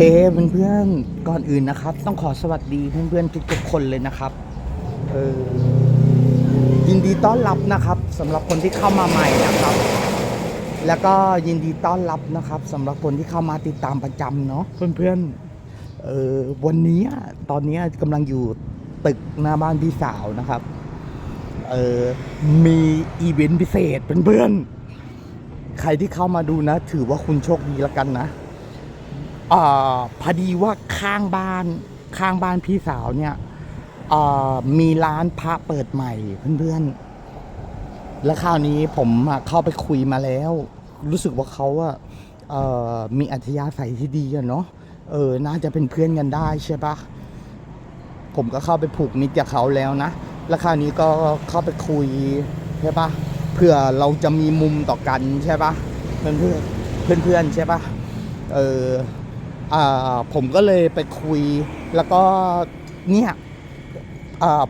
เอ้เพื่อนๆก่อนอื่นนะครับ ต้องขอสวัสดีเพื่อนๆทุกๆคนเลยนะครับเออยินดีต้อนรับนะครับสำหรับคนที่เข้ามาใหม่นะครับ แล้วก็ยินดีต้อนรับนะครับสำหรับคนที่เข้ามาติดตามประจำเนาะเพื่อนๆเออวันนี้ตอนนี้กำลังอยู่ตึกหน้าบ้านพี่สาวนะครับเออมีอีเวนต์พิเศษเพื่อนๆใครที่เข้ามาดูนะ ถือว่าคุณโชคดีละกันนะ อพอดีว่าข้างบ้านข้างบ้านพี่สาวเนี่ยมีร้านพระเปิดใหม่เพื่อนๆ แล้วคราวนี้ผมเข้าไปคุยมาแล้ว รู้สึกว่าเขาอะมีอัธยาศัยที่ดีอะเนาะเออ น่าจะเป็นเพื่อนกันได้ใช่ปะผมก็เข้าไปผูกมิตรกับเขาแล้วนะ แล้วคราวนี้ก็เข้าไปคุยใช่ปะเพื่อเราจะมีมุมต่อกันใช่ปะเพื่อนเพื่อนเพื่อนเพื่อนใช่ปะเออ ผมก็เลยไปคุยแล้วก็เนี่ย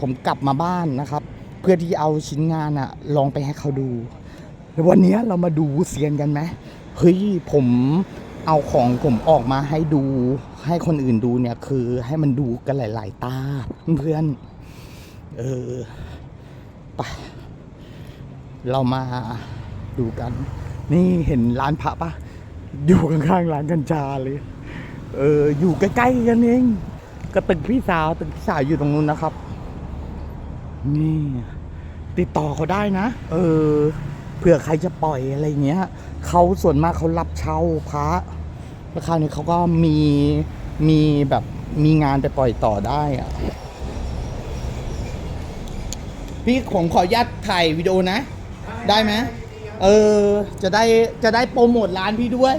ผมกลับมาบ้านนะครับ เพื่อที่เอาชิ้นงานอะลองไปให้เขาดูวันนี้เรามาดูเซียนกันไหมเฮ้ยผมเอาของผมออกมาให้ดู ให้คนอื่นดูเนี่ยคือให้มันดูกันหลาย ๆ ตาเพื่อนเออไปเรามาดูกัน นี่เห็นร้านพระปะอยู่ข้างๆร้านกัญชาเลย เอออยู่ใกล้ๆกันเองก็ตึกพี่สาวตึกพี่สาวอยู่ตรงนู้นนะครับ นี่ ติดต่อเขาได้นะ เออเผื่อใครจะปล่อยอะไรเงี้ยเขาส่วนมากเขารับเช่าพระแล้วคราวนี้เขาก็มีมีแบบมีงานไปปล่อยต่อได้อะพี่ผมขออนุญาตถ่ายวิดีโอนะ ได้ไหมเออ จะได้จะได้โปรโมทร้านพี่ด้วย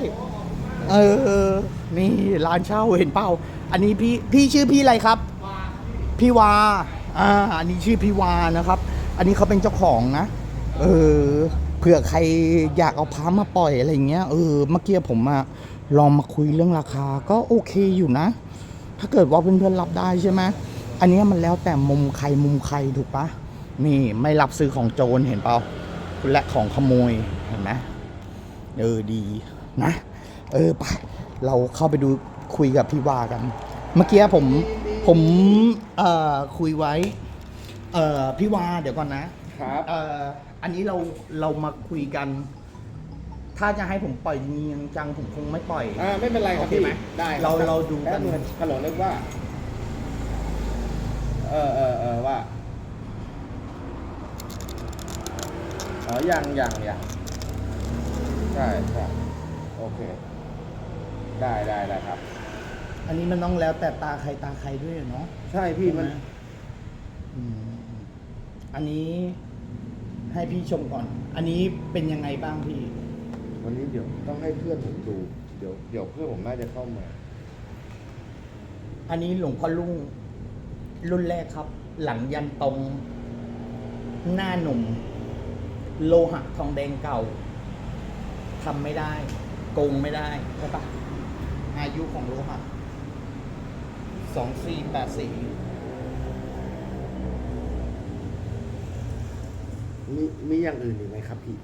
เออ นี่ร้านเช่าเห็นเปล่า อันนี้พี่พี่ชื่อพี่อะไรครับ พี่วา อ่า อันนี้ชื่อพี่วานะครับ อันนี้เขาเป็นเจ้าของนะ เออ เผื่อใครอยากเอาพามาปล่อยอะไรเงี้ย เออ เมื่อกี้ผมอะลองมาคุยเรื่องราคาก็โอเคอยู่นะ ถ้าเกิดว่าเพื่อนๆรับได้ใช่ไหมอันเนี้ยมันแล้วแต่มุมใครมุมใครถูกปะนี่ไม่รับซื้อของโจรเห็นเปล่าและของขโมยเห็นไหมเออดีนะ เออไปเราเข้าไปดูคุยกับพี่วากัน เมื่อกี้ผมผมเอ่อคุยไว้ เอ่อพี่วาเดี๋ยวก่อนนะครับ เอ่ออันนี้เราเรามาคุยกัน ถ้าจะให้ผมปล่อยจริงๆจังผมคงไม่ปล่อย อ่าไม่เป็นไรครับโอเคพี่ไหมได้คบเราเราดูกัน แป๊บงฮัลโหลเรียกว่า เออเออเออว่าอ๋อยังยังยังใช่ใช่โอเค ได้ได้ได้ครับ อันนี้มันต้องแล้วแต่ตาใครตาใครด้วยเนาะใช่พี่มัน ใช่ไหอืมอันนี้ให้พี่ชมก่อน อันนี้เป็นยังไงบ้างพี่ วันนี้เดี๋ยวต้องให้เพื่อนผมดู เดี๋ยวเดี๋ยวเพื่อนผมน่าจะเข้ามา อันนี้หลวงพ่อลุงรุ่นแรกครับ หลังยันตรง หน้าหนุ่ม โลหะทองแดงเก่าทำไม่ได้ โกงไม่ได้ใช่ปะ อายุของโลหะสองสี่แปดสี่มีมีอย่างอื่นอีกไหมครับพี่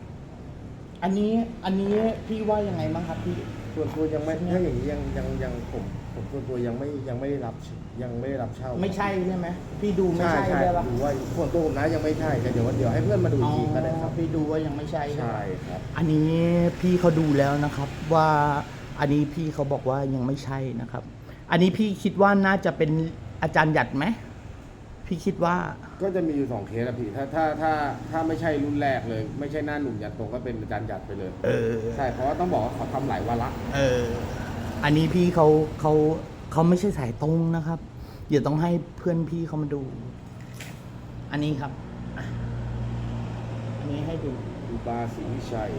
อันนี้อันนี้พี่ว่ายังไงบ้างครับพี่ ส่วนตัวยังไม่ถ้าอย่างนี้ยังยังยังผมผมส่วนตัวยังไม่ยังไม่ได้รับยังไม่ได้รับเช่าไม่ใช่ใช่ไหมพี่ดูไม่ใช่ใช่ใช่ได้ปะดูว่าส่วนตัวผมนะยังไม่ใช่แต่เดี๋ยวเดี๋ยวให้เพื่อนมาดูอีกทีก็ได้ครับพี่ดูว่ายังไม่ใช่ใช่ใช่ปะครับ อันนี้พี่เขาดูแล้วนะครับว่า อันนี้พี่เขาบอกว่ายังไม่ใช่นะครับ อันนี้พี่คิดว่าน่าจะเป็นอาจารย์หยัดไหม พี่คิดว่า ก็จะมีอยู่สองเคสอะพี่ถ้าถ้าถ้าถ้าไม่ใช่รุ่นแรกเลย ไม่ใช่หน้าหนุ่มยันตรงก็เป็นอาจารย์หยัดไปเลย เออ ใช่เพราะว่าต้องบอกว่าเขาทำหลายวาระเออ อันนี้พี่เขาเขาเขาไม่ใช่สายตรงนะครับ เดี๋ยวต้องให้เพื่อนพี่เขามาดู อันนี้ครับอะอันนี้ให้ดู ดูบาศรีวิชัย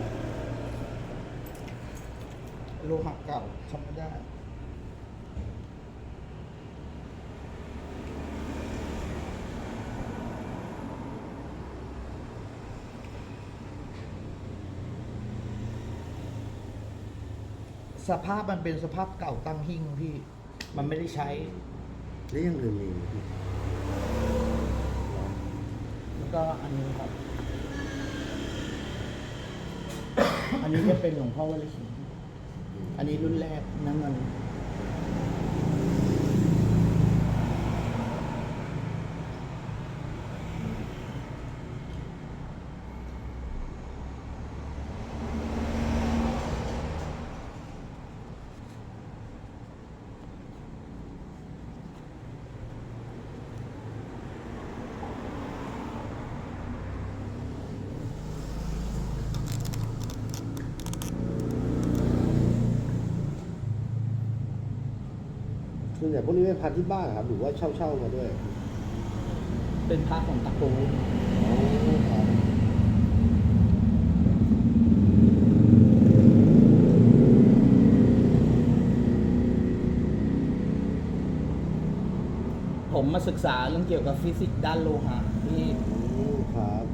โลหะเก่าทำไม่ได้ สภาพมันเป็นสภาพเก่าตั้งหิ้งพี่ มันไม่ได้ใช้ แล้วอยังอื่นมีไหมพี่แล้วก็อันนี้ครับ อันนี้จะเป็นหลวงพ่อวัดฤาษี อันนี้รุ่นแรกน้ำมัน พวกนี้เป็นพันที่บ้านครับ หรือว่าเช่าเช่าๆมาด้วยเป็นพระของตระกูลผมมาศึกษาเรื่องเกี่ยวกับฟิสิกส์ด้านโลหะที่ อืมครับ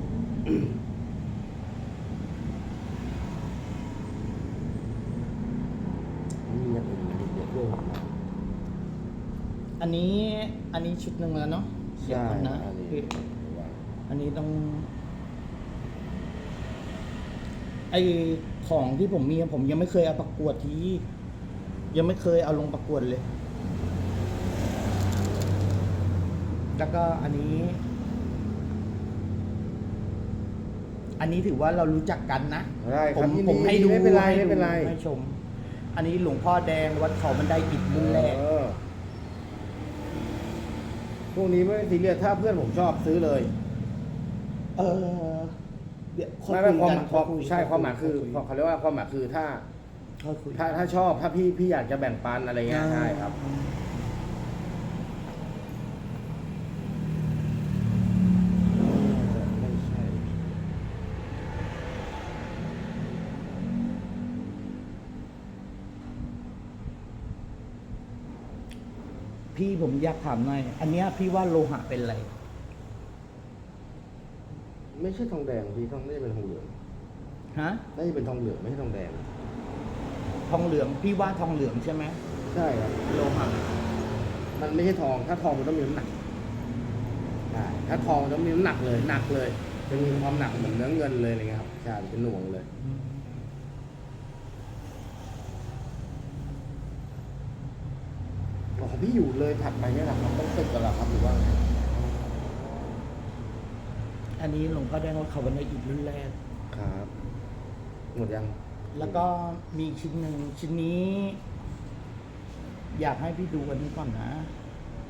มีอย่างอื่นอีกเยอะด้วยครับ อันนี้ อันนี้ชุดหนึ่งแล้วเนาะเดี๋ยวก่อนนะอันนี้พี่อันนี้ต้อง ไอของที่ผมมีผมยังไม่เคยเอาประกวดทียังไม่เคยเอาลงประกวดเลย แล้วก็อันนี้ อันนี้ถือว่าเรารู้จักกันนะได้คผรับมยินผมดีให้ดูไม่เป็นไรให้ไม่ดูเป็นไรให้ชม อันนี้หลวงพ่อแดงวัดเขาบันไดอิฐรุ่นแรก เออพ วกนี้ไม่ซีเรียสถ้าเพื่อนผมชอบซื้อเลยเออเดี๋ยวค่อยไม่ไม่ยความกันความค่อยยใช่ความหมายคือค่ยเขาเรียกว่าความหมายคือถ้า ค่อยคุยถ้าถ้าชอบถ้าพี่พี่อยากจะแบ่งปันอะไรเงี้ยใช่ครับ ไม่ใช่ พี่ผมอยากถามหน่อย อันเนี้ยพี่ว่าโลหะเป็นอะไร ไม่ใช่ทองแดงพี่ทองน่าจะเป็นทองเหลืองฮะ น่าจะเป็นทองเหลืองไม่ใช่ทองแดง ทองเหลือง พี่ว่าทองเหลืองใช่ไหมใช่ครับ โลหะ มันไม่ใช่ทอง ถ้าทองมันต้องมีน้ำหนักใช่ถ้าทองมันต้องมีน้ำหนักเลย หนักเลย จะมีความหนักเหมือนเนื้อเงินเลยอะไรเงี้ยครับ ใช่มันเป็นหน่วงเลยอ๋ อพี่อยู่เลยถัดไปเนี่ยแหละครับต้องตึกกันเหรอครับหรือว่าไงอันนี้หลวงพ่อแดงวัดเขาบันไดอิฐรุ่นแรก ครับหมดยังแล้วก็มีอีกชิ้นหนึ่งชิ้นนี้ อยากให้พี่ดูอันนี้ก่อนนะ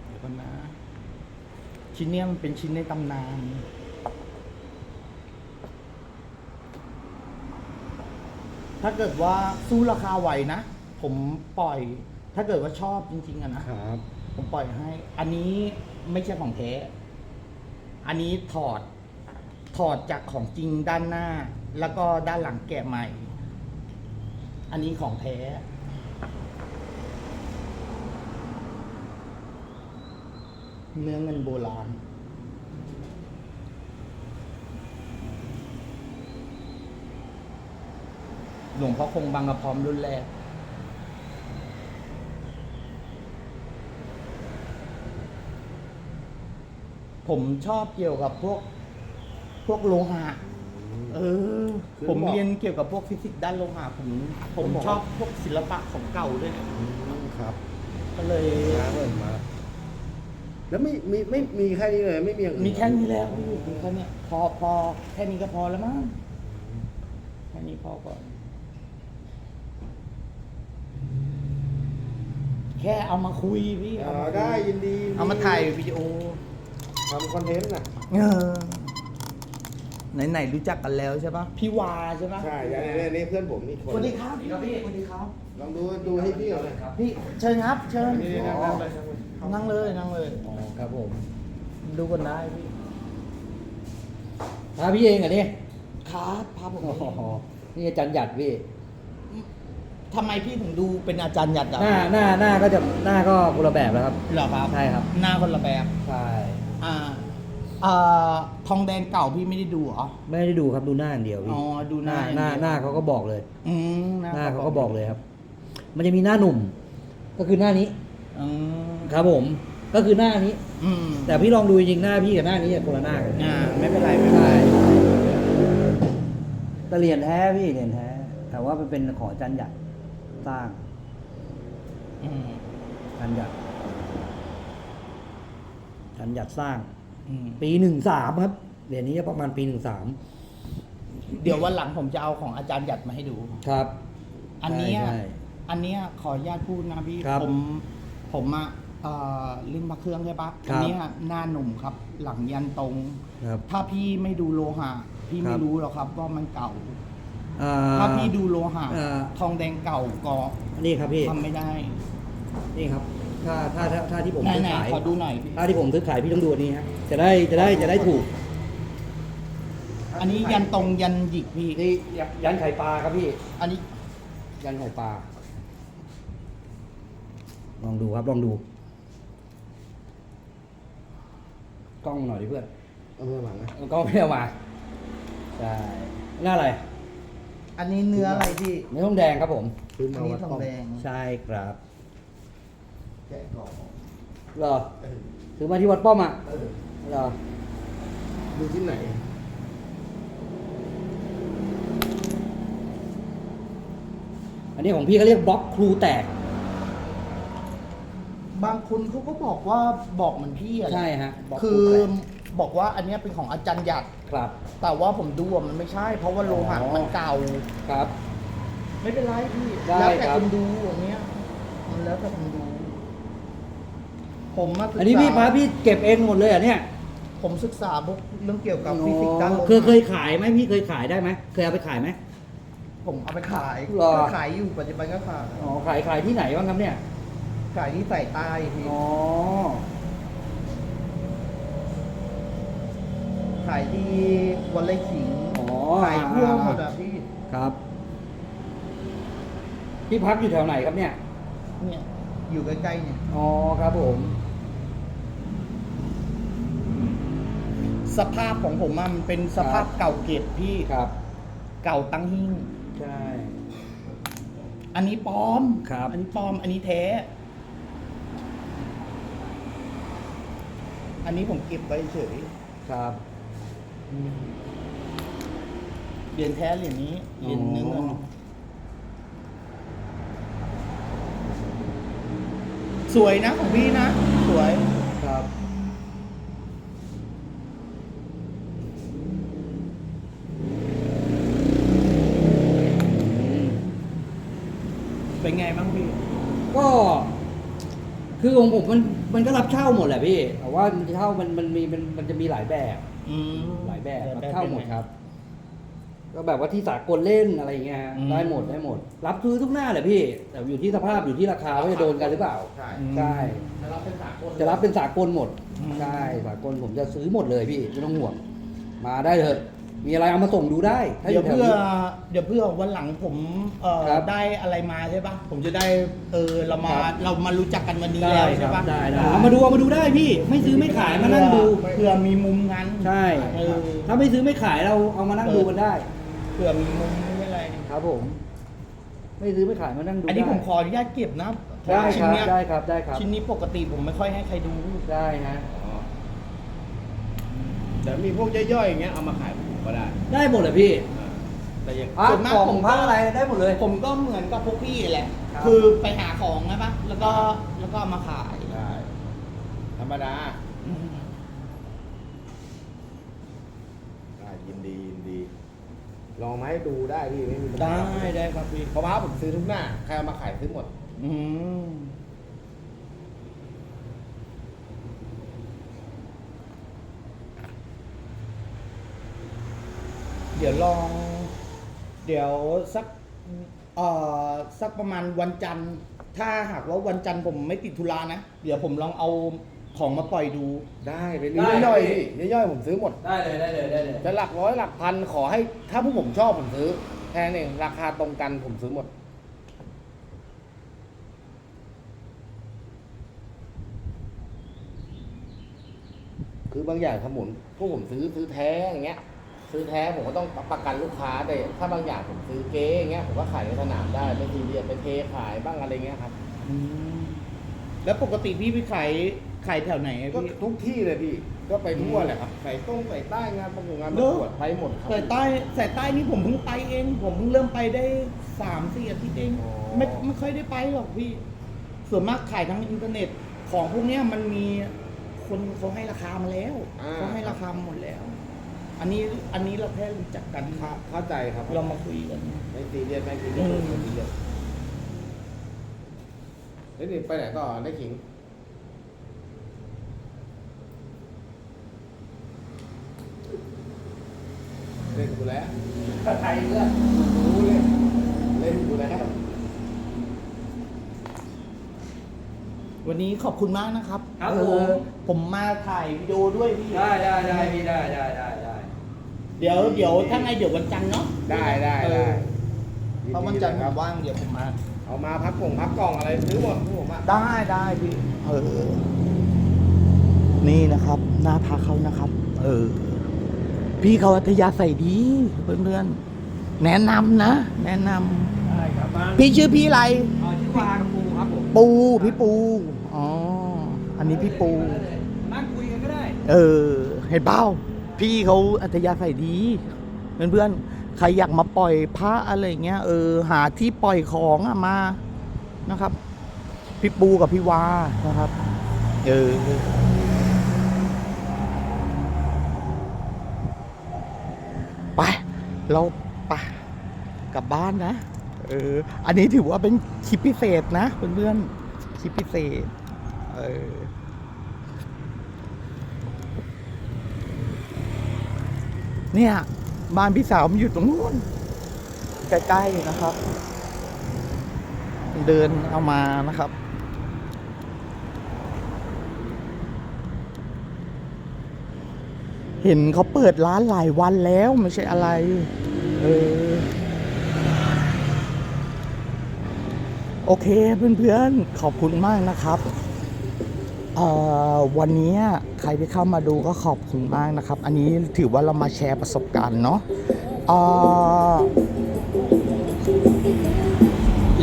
เดี๋ยวก่อนนะ ชิ้นเนี้ยมันเป็นชิ้นในตำนาน ถ้าเกิดว่าสู้ราคาไหวนะ ผมปล่อย ถ้าเกิดว่าชอบจริงๆอะนะ ครับ ผมปล่อยให้ อันนี้ไม่ใช่ของแท้ อันนี้ถอด ถอดจากของจริงด้านหน้า แล้วก็ด้านหลังแกะใหม่ อันนี้ของแท้ เนื้อเงินโบราณ หลวงพ่อคงบางกระพร้อมรุ่นแรก ผมชอบเกี่ยวกับพวกพวกโลหะ เออคือผมบอกเรียนเกี่ยวกับพวกฟิสิกส์ด้านโลหะผมผมผมบอกชอบพวกศิลปะของเก่าด้วยอืมครับ ก็เลยมาเปิดมา แล้วไม่มีไม่มีแค่นี้เลย ไม่มีอย่างอื่นมีแค่นี้แล้วพี่มีแค่เนี้ยพอพอแค่นี้ก็พอแล้วมั้งแค่นี้พอก่อน แค่เอามาคุยพี่อ๋อเามาคุได้ยินดี เอามาถ่ายวิดีโอ ทำคอนเทนต์น่ะ เออไหนๆรู้จักกันแล้วใช่ปะพี่วาใช่ปะใช่อย่างนี้นี่เพื่อนผมนี่คนสวัสดีครับพี่สวัสดีครับ ลองดูดูให้พี่เขาหน่อยครับพี่เชิญครับ เชิญนี่นั่งนั่งเลยครับนั่งเลยนั่งเลยอ๋อครับผม ดูกันได้พี่พาพี่เองเหรอเนี่ยครับพาผมโอ้โหนี่อาจารย์หยัดพี่ทำไมพี่ถึงดูเป็นอาจารย์หยัดอะหน้าหน้าหน้าก็จะหน้าก็คนละแบบแล้วครับเหรอครับใช่ครับ หน้าคนละแบบใช่ อ่าอ่าทองแดงเก่าพี่ไม่ได้ดูเหรอ ไม่ได้ดูครับดูหน้าอย่างเดียวพี่อ๋อดูหน้าหน้าอย่างเดียว หน้าเขาก็บอกเลย อืมหน้าเขาก็บอกเลยครับ มันจะมีหน้าหนุ่ม ก็คือหน้านี้อืมครับผม ก็คือหน้านี้ อืมแต่พี่ลองดูจริงๆหน้าพี่กับหน้านี้คนละหน้ากันอ่าไม่เป็นไรไม่เป็นใช่ไรแต่เหรียญแท้พี่เหรียญแท้ แต่ว่ามันเป็นของอาจารย์หยัดสร้างอืม อาจารย์หยัด อาจารย์หยัดสร้าง อืมปีหนึ่งสามครับเหรียญนี้จะประมาณปีหนึ่งสามเดี๋ยววันหลังผมจะเอาของอาจารย์หยัดมาให้ดู ครับ อันเนี้ยใช่อันเนี้ยขออนุญาตพูดนะพี่ครับผมผมอะเอ่อลิ้นพระเครื่องใช่ปะครับ อัเนี้ยหน้าหนุ่มครับ หลังยันตรง ครับ ถ้าพี่ไม่ดูโลหะ พี่ครัไม่บ รู้หรอกครับว่ามันเก่า อ่า ถ้าพี่ดูโลหะ อ่า ทองแดงเก่าก็นี่ครับพี่ทำไม่ได้ นี่ครับ ถ้าถ้าถ้าถ้าที่ผมไหนซื้อไหนขาย ขอดูหน่อยพี่ถ้าที่ผมซื้อขายพี่ต้องดูอันนี้ฮะจะได้จะได้จะได้ถูก อันนี้ยันตรงยันหยิกพี่ นี่ยันไข่ปลาครับพี่ อันนี้ยันไข่ปลา ลองดูครับลองดูกล้องหน่อยดิเพื่อนเอาเพื่อนหลังนะเอากล้องไม่เอามาใช่หน้าอะไรอันนี้เนื้ออะไรพี่เนื้อทองแดงครับผม ซื้ออัมานนี้วัดทองป้อมแดง ใช่ครับ แกะกล่องเหรอเออซื้อมาที่วัดป้อมอะเออเหรอดูที่ไหน อันนี้ของพี่เขาเรียกบล็อกครูแตกบางคนเขาก็บอกว่าบอกเหมือนพี่อะไรใช่ฮะบล็อกคืรูอแตกบอกว่าอันเนี้ยเป็นของอาจารย์หยัด ครับ แต่ว่าผมดูอะมันไม่ใช่ เพราะว่าโลหะอ๋อ มันเก่า ครับ ไม่เป็นไรพี่ ได้แล้วแต่ครับ คนดูอย่างเนี้ย มันแล้วแต่คนดู ผมมาศึกษาอันนี้พี่พาพี่เก็บเองหมดเลยเหรอะเนี่ยผมศึกษาพวกเรื่องเกี่ยวกับฟิสิกส์ด้านโลหะเคยเคยขายไหมพี่เคยขายได้ไหมเคยเอาไปขายไหม ผมเอาไปขายหรอก็ขายอยู่ปัจจุบันก็ขายอ๋อขายขายที่ไหนบ้างครับเนี่ยขายที่ใส่ใต้พี่อ๋อขายที่วันไร่ขิงอ๋อขายทั่วหมดอะพี่ครับพี่พักอยู่แถวไหนครับเนี่ย เนี่ยอยู่ใกล้ๆเนี่ยอ๋อครับผม สภาพของผมอะมันเป็นสภาพเก่าเก็บพี่ครับ เก่าตั้งหิ้ง ใช่ อันนี้ปลอม ครับ อันนี้ปลอม อันนี้แท้ อันนี้ผมเก็บไว้เฉย ครับ เหรียญแท้เหรียญนี้ เหรียญเนื้อเงินอ๋อ สวยนะของพี่นะ สวย ครับ เป็นไงบ้างพี่ ก็ คือของผมมันมันก็รับเช่าหมดแหละพี่แต่ว่ามันเช่ามันมันมีมันมันจะมีหลายแบบ อืม หลายแบบแต่รับแบบเช่าหมดเป็นไงครับ ก็แบบว่าที่สากลเล่นอะไรอย่างเงี้ยฮะอืม ได้หมดได้หมด รับซื้อทุกหน้าเลยพี่ แต่อยู่ที่สภาพอยู่ที่ราคาว่าจะโดนกันหรือเปล่า ใช่ใช่ถ้าเราเป็นสากลจะรับเป็นสากลหมดอืม ใช่สากลผมจะซื้อหมดเลยพี่ไม่ต้องห่วง มาได้เถอะ มีอะไรเอามาส่งดูได้ ถ้าอเดี๋ยวยู่แถวเพื่อนี้ เดี๋ยวเพื่อวันหลังผมเอ่อครับได้อะไรมาใช่ปะผมจะได้เออเรามาครับ เรามารู้จักกันวันนี้ได้แล้วคใช่รับปะได้ได้เอามาดูเอามาดูได้พี่ ไม่ซื้อไม่ขายมานั่งดูเพื่อมีมุมงั้นใช่ เออถ้าไม่ซื้อไม่ขายเราเอามานั่งดูกันได้เพื่อมีมุมไม่เป็นไร ครับผม ไม่ซื้อไม่ขายมานั่งดูอันนี้ได้ผมขออนุญาตเก็บนะเพราะได้ว่าคชิ้นรับเนี้ยได้ครับได้ครับ ชิ้นนี้ปกติผมไม่ค่อยให้ใครดู ได้ฮะอ๋อเดี๋ยวมีพวกย่อยๆอย่างเงี้ยเอามาขายผม ก็ได้ได้หมดเลยพี่อ่าแต่อย่าง พระส่วนมากของผมก็ พระอะไรได้หมดเลยผมก็เหมือนกับพวกพี่แหละ ครับ คือไปหาของนะปะแล้วก็แล้วก็เอามาขายได้ธรรมดาอืมได้ยินดียินดี ลองมาให้ดูได้พี่ไม่มีปัญได้หาได้ครับพี่เพราะว่าผมซื้อทุกหน้า ใครเอามาขายซื้อหมด อืม เดี๋ยวลอง เดี๋ยวสักเอ่อสักประมาณวันจันทร์ ถ้าหากว่าวันจันทร์ผมไม่ติดธุระนะ เดี๋ยวผมลองเอาของมาปล่อยดู ได้เป็นได้ ย่อยพี่ๆพี่ย่อยๆผมซื้อหมด ได้เลยได้เลยได้เลย จะหลักร้อยหลักพันขอให้ถ้าผู้ผมชอบผมซื้อแค่นั้นเองราคาตรงกันผมซื้อหมด คือบางอย่างสมุนพวกผมซื้อซื้อแท้อย่างเงี้ย ซื้อแท้ผมก็ต้องประกันลูกค้าแต่ถ้าบางอย่างผมซื้อเก๊อย่างเงี้ยผมก็ขายในสนามได้ไม่ซีเรียสไปเทขายบ้างอะไรเงี้ยครับแล้วปกติพี่ไปขายขายแถวไหนอะก็พี่ ทุกที่เลยพี่ ก็ไปทั่วแหละครับใส่ต้งใส่ใต้งานประกวดงานประกวดไปหมดครับ สายใต้สายใต้นี่ผมเพิ่งไปเอง ผมเพิ่งเริ่มไปได้สามสี่อาทิตย์เองอ๋อ ไม่ไม่ค่อยได้ไปหรอกพี่ ส่วนมากขายทางอินเทอร์เน็ตของพวกเนี้ยมันมีคนเขาให้ราคามาแล้วเขาให้ราคามาหมดแล้ว อันนี้อันนี้เราแค่รู้จักกันเข้าเข้าใจครับเรามาคุยกัน ไม่ซีเรียสไม่ซีเรียสอืมไม่ซีเรียสเฮ้ยนี่ไปไหนต่อได้ขิง เล่นกูแล้วถ้าไทยเลือกรู้เล่นเล่นกูแล้ววันนี้ขอบคุณมากนะครับครับเอผมอผมมาถ่ายวิดีโอด้วยพี่ ได้ได้ได้พี่ได้ได้ได้ได้ เดี๋ยวเดี๋ยวถ้าไงเดี๋ยววันจันทร์เนาะ ได้ได้เอได้อเพราะวันจันทร์คผรับมว่างเดี๋ยวผมมา เอามาพักกล่องพักกล่องอะไรซื้อหมดพวกผมอะได้ได้พี่เออ นี่นะครับ หน้าพาเขานะครับ เออ พี่เขาอัธยาศัยดีเพื่อนๆ แนะนำนะ แนะนได้ครับมาำพี่ชื่อพี่อะไร เอาชื่อวากับปูครับผมปูพี่ปู อ๋อ อันนี้พี่ปู นั่งคุยกันก็ได้ เออเห็นเปล่า พี่เขาอัธยาศัยดีเพื่อนๆใครอยากมาปล่อยพระอะไรเงี้ยเออหาที่ปล่อยของอะมานะครับ พี่ปูกับพี่วานะครับเออไปเราไปกลับบ้านนะเอออันนี้ถือว่าเป็นคลิปพิเศษนะเพื่อนๆคลิปพิเศษเออ เนี่ย บ้านพี่สาวมันอยู่ตรงนู้นใกล้ๆนะครับ เดินเอามานะครับเห็นเขาเปิดร้านหลายวันแล้วไม่ใช่อะไร เออ โอเคเพื่อนๆ ขอบคุณมากนะครับ วันนี้ใครที่เข้ามาดูก็ขอบคุณมากนะครับ อันนี้ถือว่าเรามาแชร์ประสบการณ์เนาะ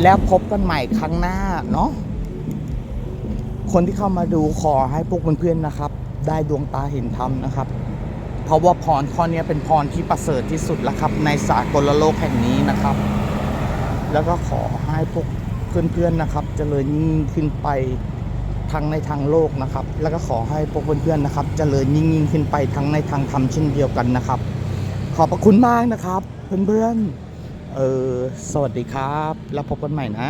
แล้วพบกันใหม่ครั้งหน้าเนาะคนที่เข้ามาดูขอให้พวกเพื่อนๆนะครับ ได้ดวงตาเห็นธรรมนะครับ เพราะว่าพรข้อนี้เป็นพรที่ประเสริฐที่สุดแล้วครับ ในสากลโลกแห่งนี้นะครับ แล้วก็ขอให้พวกเพื่อนๆนะครับเจริญยิ่งขึ้นไป ทั้งในทางโลกนะครับ แล้วก็ขอให้พวกเพื่อนๆนะครับเจริญยิ่งยิ่งขึ้นไปทั้งในทางธรรมเช่นเดียวกันนะครับ ขอบพระคุณมากนะครับ เพื่อนๆเออสวัสดีครับ แล้วพบกันใหม่นะ